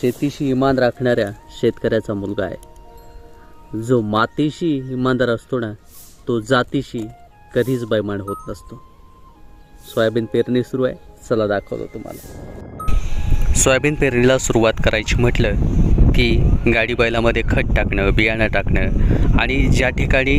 शेतीशी इमान राखणाऱ्या शेतकऱ्याचा मुलगा आहे. जो मातीशी इमानदार असतो ना तो जातीशी कधीच बैमान होत नसतो. सोयाबीन पेरणी सुरू आहे. चला दाखवतो तुम्हाला. सोयाबीन पेरणीला सुरुवात करायची म्हटलं की गाडी बैलामध्ये खत टाकणं बियाणं टाकणं आणि ज्या ठिकाणी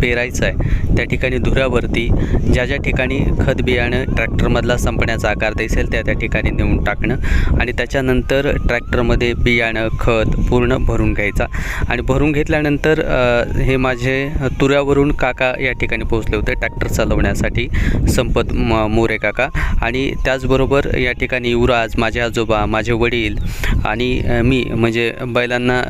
पेरायचं आहे त्या ठिकाणी धुऱ्यावरती ज्या ज्या ठिकाणी खत बियाणं ट्रॅक्टरमधला संपण्याचा आकार दिसेल त्या त्या ठिकाणी नेऊन टाकणं आणि त्याच्यानंतर ट्रॅक्टरमध्ये बियाणं खत पूर्ण भरून घ्यायचा आणि भरून घेतल्यानंतर हे माझे तुऱ्यावरून काका या ठिकाणी पोहोचले होते ट्रॅक्टर चालवण्यासाठी संपत म मोरे काका आणि त्याचबरोबर या ठिकाणी युवराज माझे आजोबा माझे वडील आणि मी मी म्हणजे बैलांना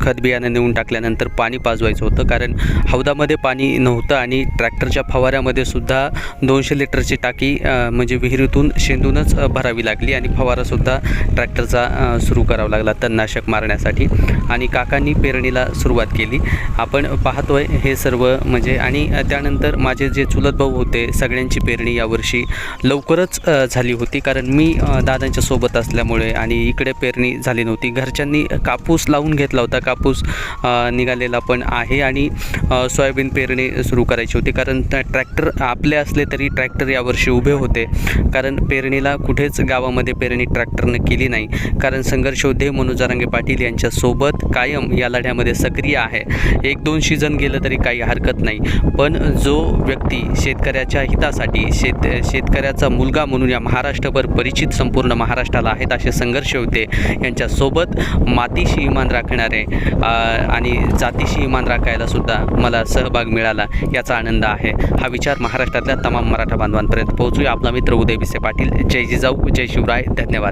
खत बियाणं नेऊन टाकल्यानंतर पाणी पाजवायचं होतं. कारण हौदामध्ये पाणी नव्हतं आणि ट्रॅक्टरच्या फवाऱ्यामध्ये सुद्धा दोनशे लिटरची टाकी म्हणजे विहिरीतून शेंदूनच भरावी लागली आणि फवारासुद्धा ट्रॅक्टरचा सुरू करावा लागला तणनाशक मारण्यासाठी. आणि काकांनी पेरणीला सुरुवात केली. आपण पाहतोय हे सर्व म्हणजे आणि त्यानंतर माझे जे चुलत भाऊ होते सगळ्यांची पेरणी यावर्षी लवकरच झाली होती. कारण मी दादांच्या सोबत असल्यामुळे आणि इकडे पेरणी झाली नव्हती. घरच्यांनी कापूस लावून घेतला होता. कापूस निघालेला पण आहे आणि सोयाबीन पेरणी सुरू करायची होती. कारण त्या ट्रॅक्टर आपले असले तरी ट्रॅक्टर यावर्षी उभे होते. कारण पेरणीला कुठेच गावामध्ये पेरणी ट्रॅक्टरनं केली नाही. कारण संघर्ष योद्धे मनोजारांगे पाटील यांच्यासोबत कायम या लढ्यामध्ये सक्रिय आहे. एक दोन सीझन गेलं तरी काही हरकत नाही. पण जो व्यक्ती शेतकऱ्याच्या हितासाठी शेत शेतकऱ्याचा मुलगा म्हणून या महाराष्ट्रभर परिचित संपूर्ण महाराष्ट्राला आहेत असे संघर्ष होते. यांच्यासोबत मातीशी इमान राखणारे आणि जातीशी इमान राखायला सुद्धा मला सहभाग मिळाला याचा आनंद आहे. हा विचार महाराष्ट्रातल्या तमाम मराठा बांधवांपर्यंत पोहोचूया. आपला मित्र उदय बिसे पाटील. जय जिजाऊ जय शिवराय. धन्यवाद.